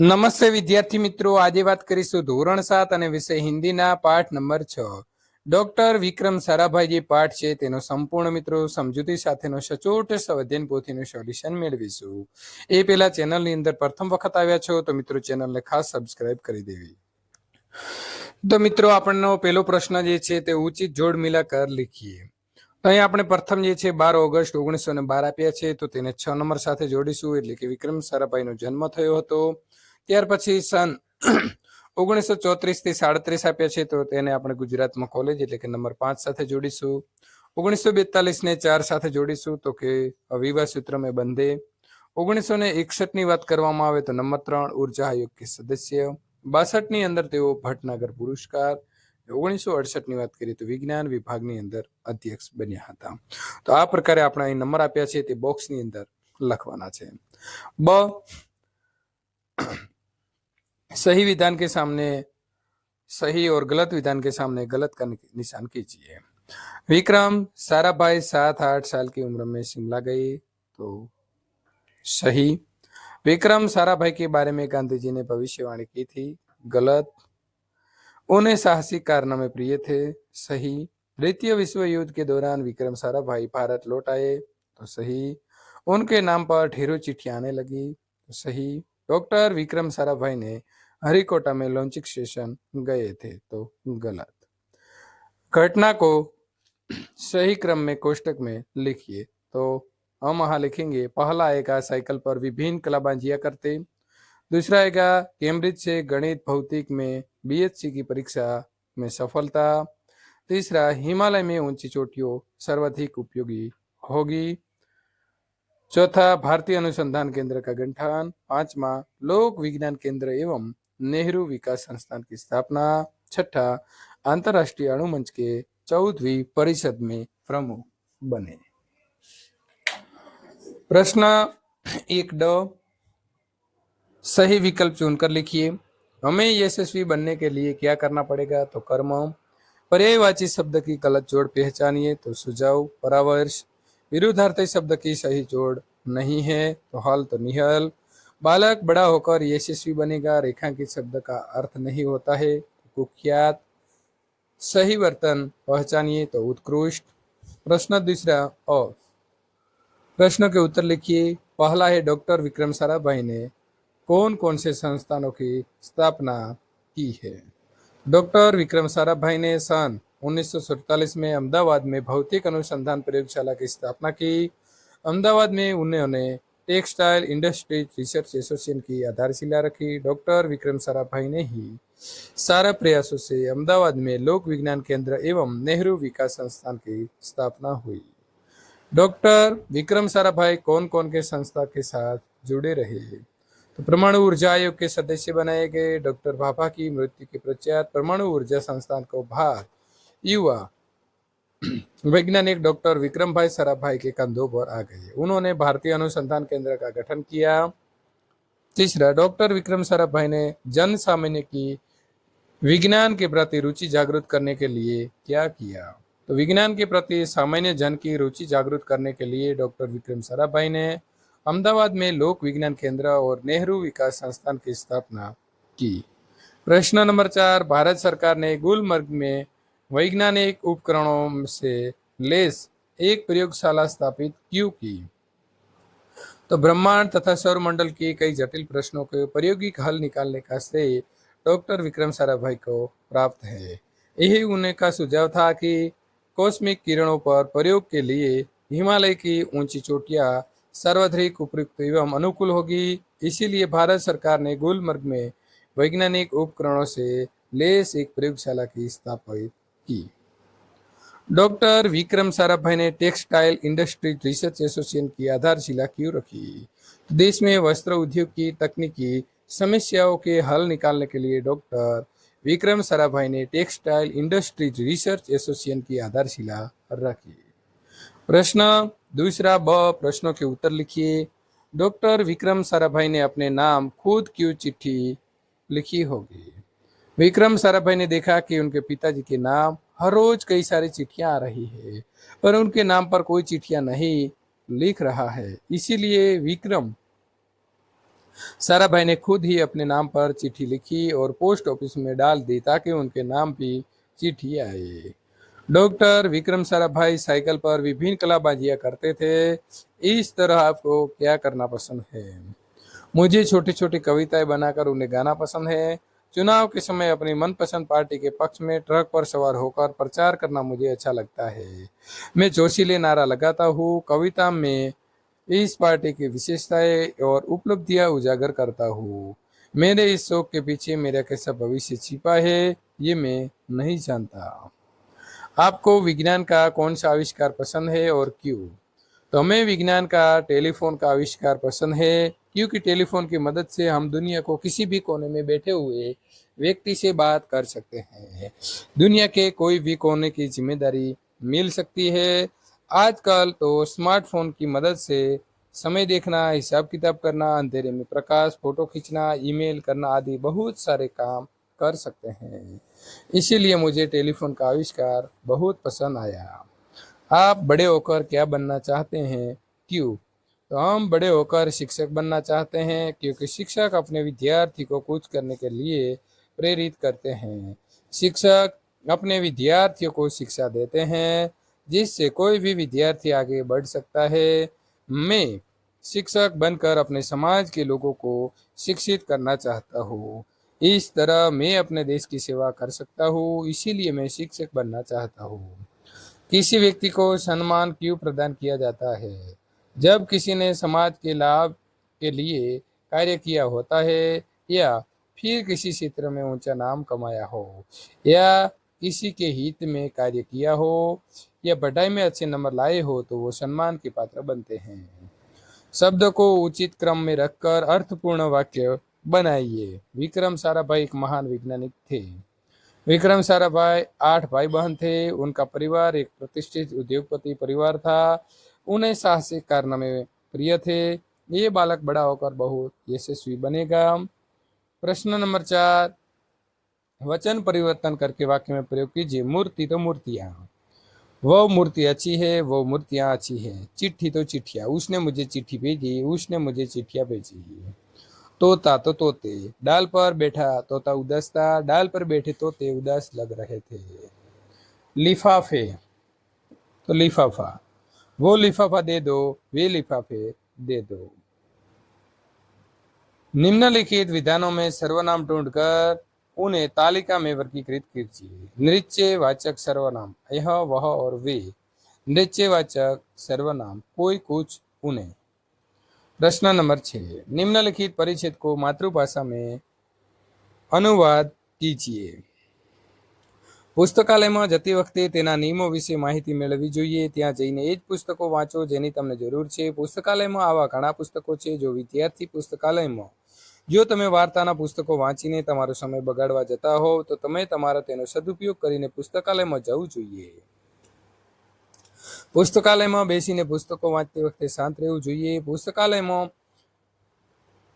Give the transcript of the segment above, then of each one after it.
નમસ્તે વિદ્યાર્થી મિત્રો. આજે વાત કરીશું ધોરણ સાત અને વિષય હિન્દીના પાઠ નંબર છ. ડોક્ટર વિક્રમ સારાભાઈ જે પાઠ છે. તેનો સંપૂર્ણ મિત્રો સમજૂતી સાથેનો સચોટ સ્વાધ્યાયન પોથીનું સોલ્યુશન મેળવીશું. એ પહેલા ચેનલની અંદર પ્રથમ વખત આવ્યા છો તો મિત્રો ચેનલને ખાસ સબસ્ક્રાઇબ કરી દેવી. તો મિત્રો, આપણનો પહેલો પ્રશ્ન જે છે તે ઉચિત જોડ મિલા કર લખીએ. તો અહીં આપણે પ્રથમ જે છે બાર ઓગસ્ટ ઓગણીસો ને બાર આપ્યા છે. તો તેને છ નંબર સાથે જોડીશું. એટલે કે વિક્રમ સારાભાઈનો જન્મ થયો હતો. ત્યાર પછી સન ઓગણીસો ચોત્રીસથી સાડત્રીસ આપ્યા છે, તો તેને આપણે ગુજરાતમાં કોલેજ એટલે કે નંબર પાંચ સાથે જોડીશું. ઓગણીસો બેતાલીસ ને ચાર સાથે જોડીશું, તો કે વિવાહ સૂત્ર મેં બંધે. ઓગણીસો ને એકસઠની વાત કરવામાં આવે તો નંબર ત્રણ ઊર્જા આયોગ કે સદસ્ય. બાસઠની અંદર તેઓ ભટનાગર પુરસ્કાર. ઓગણીસો અડસઠની વાત કરીએ તો વિજ્ઞાન વિભાગની અંદર અધ્યક્ષ બન્યા હતા. તો આ પ્રકારે આપણે અહીં નંબર આપ્યા છે, તે બોક્સની અંદર લખવાના છે. બ सही विधान के सामने, सही और गलत विधान के सामने गलत का निशान कीजिए। विक्रम, सारा भाई सात आठ साल की उम्र में शिमला गए तो सही। विक्रम, सारा भाई के बारे में गांधी जी ने भविष्यवाणी की थी, गलत। उन्हें साहसिक कारनामे प्रिय थे, सही। द्वितीय विश्व युद्ध के दौरान विक्रम, सारा भाई भारत लौट आए तो सही। उनके नाम पर ढेरों चिट्ठियाँ आने लगी तो सही। डॉक्टर विक्रम साराभाई ने हरिकोटा में लॉन्चिंग स्टेशन गए थे तो गलत। घटना को सही क्रम में कोष्टक में लिखिए तो हम वहाँ लिखेंगे, पहला आएगा साइकिल पर विभिन्न कलाबाजियाँ करते, दूसरा आएगा कैम्ब्रिज से गणित भौतिक में बीएससी की परीक्षा में सफलता, तीसरा हिमालय में ऊँची चोटियों सर्वाधिक उपयोगी होगी, चौथा भारतीय अनुसंधान केंद्र का गठन, पांचवा लोक विज्ञान केंद्र एवं नेहरू विकास संस्थान की स्थापना, छठा अंतरराष्ट्रीय अणुमंच के चौदहवीं परिषद में प्रमुख बने। प्रश्न एक ड, सही विकल्प चुनकर लिखिए। हमें यशस्वी बनने के लिए क्या करना पड़ेगा? तो कर्म। पर्यायवाची शब्द की गलत जोड़ पहचानिए तो सुझाव। परामर्श। विरुद्धार्थी शब्द की सही जोड़ नहीं है तो हल तो निहल। बालक बड़ा होकर यशस्वी बनेगा, रेखांकित शब्द का अर्थ नहीं होता है। कुख्यात, सही वर्तन, पहचानिए तो उत्कृष्ट। प्रश्न दूसरा और प्रश्न के उत्तर लिखिए। पहला है डॉक्टर विक्रम साराभाई ने कौन कौन से संस्थानों की स्थापना की है? डॉक्टर विक्रम साराभाई ने सन उन्नीस में अहमदाबाद में भौतिक अनुसंधान प्रयोगशाला की स्थापना की। अहमदाबाद में उन्होंने टेक्सटाइल इंडस्ट्रीज़ रिसर्च एसोसिएशन की आधारशिला रखी। डॉक्टर विक्रम साराभाई ने ही सारा प्रयासों से अहमदाबाद में लोक विज्ञान केंद्र एवं नेहरू विकास संस्थान की स्थापना हुई। डॉक्टर विक्रम साराभाई कौन कौन के संस्था के साथ जुड़े रहे? तो परमाणु ऊर्जा आयोग के सदस्य बनाए गए डॉक्टर भाभा की मृत्यु के पश्चात परमाणु ऊर्जा संस्थान को भार युवा वैज्ञानिक डॉक्टर विक्रम भाई सराभाई के कंधों पर आ गए। उन्होंने भारतीय अनुसंधान केंद्र का गठन किया। तीसरा, डॉक्टर विक्रम साराभाई ने जन सामान्य की विज्ञान के प्रति रुचि जागृत करने के लिए क्या किया? तो विज्ञान के प्रति सामान्य जन की रुचि जागृत करने के लिए डॉक्टर विक्रम साराभाई ने अहमदाबाद में लोक विज्ञान केंद्र और नेहरू विकास संस्थान की स्थापना की। प्रश्न नंबर चार, भारत सरकार ने गुलमर्ग में वैज्ञानिक उपकरणों से लेस एक प्रयोगशाला स्थापित क्यों की? तो ब्रह्मांड तथा सौरमंडल के कई जटिल प्रश्नों के प्रायोगिक हल निकालने का श्रेय डॉक्टर विक्रम साराभाई को प्राप्त है। यही उनका सुझाव था कि कॉस्मिक किरणों पर प्रयोग के लिए हिमालय की ऊँची चोटियाँ सर्वाधिक उपयुक्त एवं अनुकूल होगी। इसीलिए भारत सरकार ने गुलमर्ग में वैज्ञानिक उपकरणों से लेस एक प्रयोगशाला की स्थापित की डॉक्टर विक्रम साराभाई ने टेक्सटाइल इंडस्ट्रीज़ रिसर्च एसोसिएशन की आधारशिला क्यों रखी? देश में वस्त्र उद्योग की तकनीकी समस्याओं के हल निकालने के लिए डॉक्टर विक्रम साराभाई ने टेक्सटाइल इंडस्ट्रीज़ रिसर्च एसोसिएशन की आधारशिला रखी। प्रश्न, दूसरा ब प्रश्नों के उत्तर लिखिए। डॉक्टर विक्रम साराभाई ने अपने नाम खुद क्यों चिट्ठी लिखी होगी? विक्रम साराभाई ने देखा कि उनके पिताजी के नाम हर रोज कई सारी चिट्ठियाँ आ रही है, पर उनके नाम पर कोई चिट्ठियाँ नहीं लिख रहा है। इसीलिए विक्रम सारा भाई ने खुद ही अपने नाम पर चिट्ठी लिखी और पोस्ट ऑफ़िस में डाल दी ताकि उनके नाम भी चिट्ठी आए। डॉक्टर विक्रम साराभाई साइकिल पर विभिन्न कलाबाजियाँ करते थे। इस तरह आपको क्या करना पसंद है? मुझे छोटी छोटी कविताएँ बनाकर उन्हें गाना पसंद है। चुनाव के समय अपनी मनपसंद पार्टी के पक्ष में ट्रक पर सवार होकर प्रचार करना मुझे अच्छा लगता है। मैं जोशीले नारा लगाता हूँ, कविता में इस पार्टी की विशेषताएँ और उपलब्धियाँ उजागर करता हूँ। मेरे इस शौक के पीछे मेरा कैसा भविष्य छिपा है, ये मैं नहीं जानता। आपको विज्ञान का कौन सा आविष्कार पसंद है और क्यों? तो हमें विज्ञान का, टेलीफोन का आविष्कार पसंद है, क्योंकि टेलीफोन की मदद से हम दुनिया को किसी भी कोने में बैठे हुए व्यक्ति से बात कर सकते हैं। दुनिया के कोई भी कोने की ज़िम्मेदारी मिल सकती है। आजकल तो स्मार्टफ़ोन की मदद से समय देखना, हिसाब किताब करना, अंधेरे में प्रकाश, फ़ोटो खींचना, ईमेल करना आदि बहुत सारे काम कर सकते हैं। इसीलिए मुझे टेलीफोन का आविष्कार बहुत पसंद आया। आप बड़े होकर क्या बनना चाहते हैं? क्यों? तो हम बड़े होकर शिक्षक बनना चाहते हैं, क्योंकि शिक्षक अपने विद्यार्थी को कुछ करने के लिए प्रेरित करते हैं। शिक्षक अपने विद्यार्थियों को शिक्षा देते हैं, जिससे कोई भी विद्यार्थी आगे बढ़ सकता है। मैं शिक्षक बनकर अपने समाज के लोगों को शिक्षित करना चाहता हूँ। इस तरह मैं अपने देश की सेवा कर सकता हूँ, इसीलिए मैं शिक्षक बनना चाहता हूँ। किसी व्यक्ति को सम्मान क्यों प्रदान किया जाता है? जब किसी ने समाज के लाभ के लिए कार्य किया होता है या फिर किसी क्षेत्र में ऊँचा नाम कमाया हो या किसी के हित में कार्य किया हो या पढ़ाई में अच्छे नंबर लाए हो तो वो सम्मान के पात्र बनते हैं। शब्द को उचित क्रम में रखकर अर्थपूर्ण वाक्य बनाइए। विक्रम साराभाई एक महान वैज्ञानिक थे। विक्रम साराभाई, आठ भाई बहन थे, उनका परिवार एक प्रतिष्ठित उद्योगपति परिवार था। उन्हें साहसिक कारनामे प्रिय थे। ये बालक बड़ा होकर बहुत यशस्वी बनेगा। प्रश्न नंबर चार, वचन परिवर्तन करके वाक्य में प्रयोग कीजिए। मूर्ति तो मूर्तियाँ वो मूर्ति अच्छी है, वो मूर्तियाँ अच्छी है। चिट्ठी तो चिट्ठिया। उसने मुझे चिट्ठी भेजी, उसने मुझे चिट्ठिया भेजी तोता तो तोते, डाल पर बैठा तोता उदास था डाल पर बैठे तोते उदास लग रहे थे। लिफाफे तो लिफाफा, वो लिफाफा दे दो, वे लिफाफे दे दो। निम्नलिखित विधानों में सर्वनाम ढूंढकर उन्हें तालिका में वर्गीकृत कीजिए। नृत्य वाचक सर्वनाम, यह, वह और वे। नृत्य वाचक सर्वनाम, कोई कुछ उन्हें। प्रश्न नंबर छह निम्नलिखित परिच्छेद को मातृभाषा में અનુવાદ કીજીએ પુસ્તકાલયમાં જતી વખતે તેના નિયમો વિશે માહિતી મેળવવી જોઈએ ત્યાં જઈને એ જ પુસ્તકો વાંચો જેની તમને જરૂર છે પુસ્તકાલયમાં આવા ઘણા પુસ્તકો છે જો વિદ્યાર્થી પુસ્તકાલયમાં જો તમે વાર્તાના પુસ્તકો વાંચીને તમારો સમય બગાડવા જતા હોવ તો તમે તમારા તેનો સદુપયોગ કરીને પુસ્તકાલયમાં જવું જોઈએ પુસ્તકાલયમાં બેસીને પુસ્તકો વાંચતી વખતે શાંત રહેવું જોઈએ. પુસ્તકાલયમાં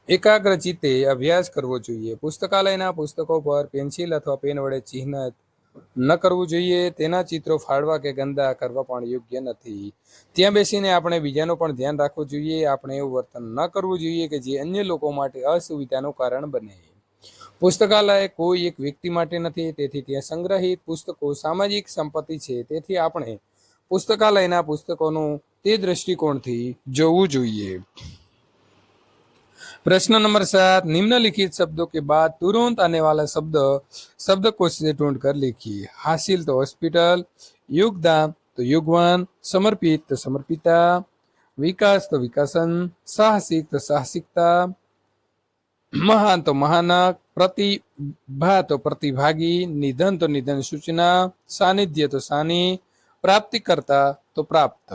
એકાગ્ર ચિત્તે અભ્યાસ કરવો જોઈએ. પુસ્તકાલયના પુસ્તકો પર પેન્સિલ અથવા પેન વડે ચિહ્ન ન કરવું જોઈએ. તેના ચિત્રો ફાડવા કે ગંદા કરવા પણ યોગ્ય નથી. ત્યાં બેસીને આપણે બીજાનું પણ ધ્યાન રાખવું જોઈએ. આપણે એવું વર્તન ન કરવું જોઈએ કે જે અન્ય લોકો માટે અસુવિધાનું કારણ બને. પુસ્તકાલય કોઈ એક વ્યક્તિ માટે નથી, તેથી ત્યાં સંગ્રહિત પુસ્તકો સામાજિક સંપત્તિ છે. તેથી આપણે પુસ્તકાલયના પુસ્તકોનું તે દ્રષ્ટિકોણથી જોવું જોઈએ प्रश्न नंबर सात निम्नलिखित शब्दों के बाद तुरंत आने वाला शब्द शब्द कोश से ढूंढ कर लिखिए हासिल तो हॉस्पिटल योगदान तो योगवान समर्पित तो समर्पिता विकास तो विकासन साहसिक तो साहसिकता महान तो महानक प्रतिभा तो प्रतिभागी निधन तो निधन सूचना सानिध्य तो सानी प्राप्तिकर्ता तो प्राप्त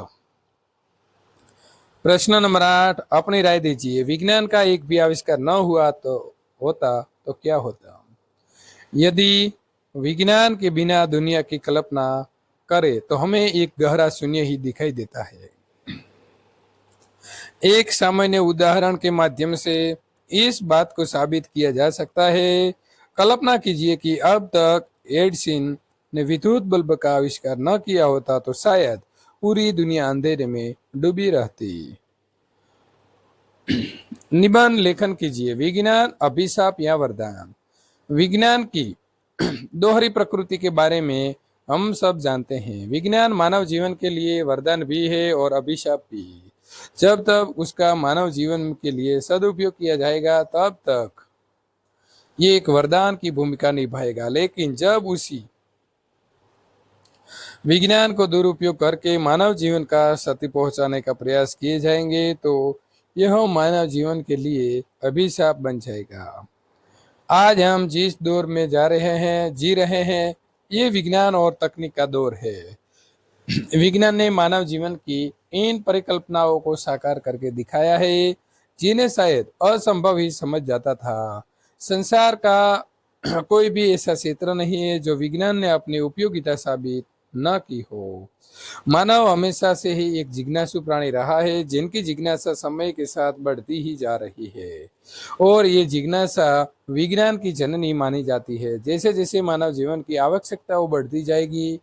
प्रश्न नंबर आठ, अपनी राय दीजिए। विज्ञान का एक भी आविष्कार न हुआ तो होता तो क्या होता? यदि विज्ञान के बिना दुनिया की कल्पना करे तो हमें एक गहरा शून्य ही दिखाई देता है। एक सामान्य उदाहरण के माध्यम से इस बात को साबित किया जा सकता है, कल्पना कीजिए कि अब तक एडसिन ने विद्युत बल्ब का आविष्कार न किया होता तो शायद पूरी दुनिया अंधेरे में डूबी रहती। निबंध लेखन कीजिए। विज्ञान, अभिशाप या वरदान। विज्ञान की दोहरी प्रकृति के बारे में हम सब जानते हैं। विज्ञान मानव जीवन के लिए वरदान भी है और अभिशाप भी। जब तक उसका मानव जीवन के लिए सदुपयोग किया जाएगा, तब तक ये एक वरदान की भूमिका निभाएगा। लेकिन जब उसी विज्ञान को दुरुपयोग करके मानव जीवन का क्षति पहुँचाने का प्रयास किए जाएँगे तो यह मानव जीवन के लिए अभिशाप बन जाएगा। आज हम जिस दौर में जा रहे हैं, जी रहे हैं, ये विज्ञान और तकनीक का दौर है। विज्ञान ने मानव जीवन की इन परिकल्पनाओं को साकार करके दिखाया है, जिन्हें शायद असंभव ही समझ जाता था। संसार का कोई भी ऐसा क्षेत्र नहीं है जो विज्ञान ने अपनी उपयोगिता साबित न की हो। मानव हमेशा से ही एक जिज्ञासु प्राणी रहा है, जिनकी जिज्ञासा समय के साथ बढ़ती ही जा रही है। और ये जिज्ञासा विज्ञान की जननी मानी जाती है। जैसे जैसे मानव जीवन की आवश्यकताओं बढ़ती जाएगी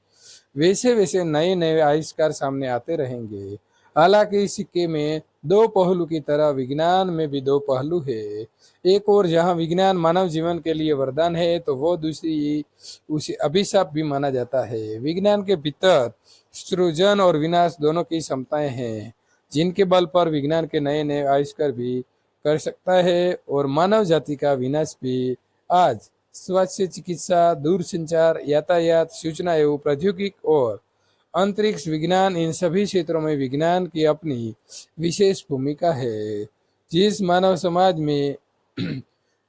वैसे वैसे नए नए आविष्कार सामने आते रहेंगे। हालाँकि सिक्के में दो पहलू की तरह विज्ञान में भी दो पहलू है। एक और जहाँ विज्ञान मानव जीवन के लिए वरदान है तो वो दूसरी उसे अभिशाप भी माना जाता है। विज्ञान के भीतर सृजन और विनाश दोनों की क्षमताएँ हैं, जिनके बल पर विज्ञान के नए नए आविष्कार भी कर सकता है और मानव जाति का विनाश भी। आज स्वास्थ्य, चिकित्सा, दूरसंचार, यातायात, सूचना एवं प्रौद्योगिक और अंतरिक्ष विज्ञान इन सभी क्षेत्रों में विज्ञान की अपनी विशेष भूमिका है। जिस मानव समाज में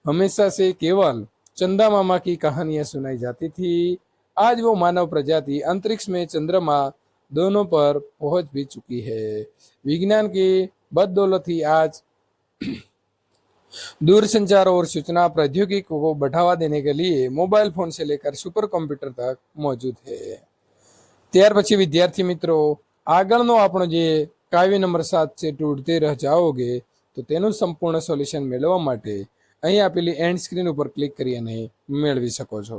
हमेशा से केवल चंदा मामा की कहानियाँ सुनाई जाती थी, आज वो मानव प्रजाति अंतरिक्ष में चंद्रमा दोनों पर पहुँच भी चुकी है। विज्ञान की बदौलत ही आज दूरसंचार और सूचना प्रौद्योगिकी को बढ़ावा देने के लिए मोबाइल फ़ोन से लेकर सुपर कंप्यूटर तक मौजूद है। ત્યાર પછી વિદ્યાર્થી મિત્રો, આગળનો આપણો જે કાવ્ય નંબર સાત છે તૂટતે રહ જાઓગે, તો તેનું સંપૂર્ણ સોલ્યુશન મેળવવા માટે અહીં આપેલી એન્ડ સ્ક્રીન ઉપર ક્લિક કરી અને મેળવી શકો છો.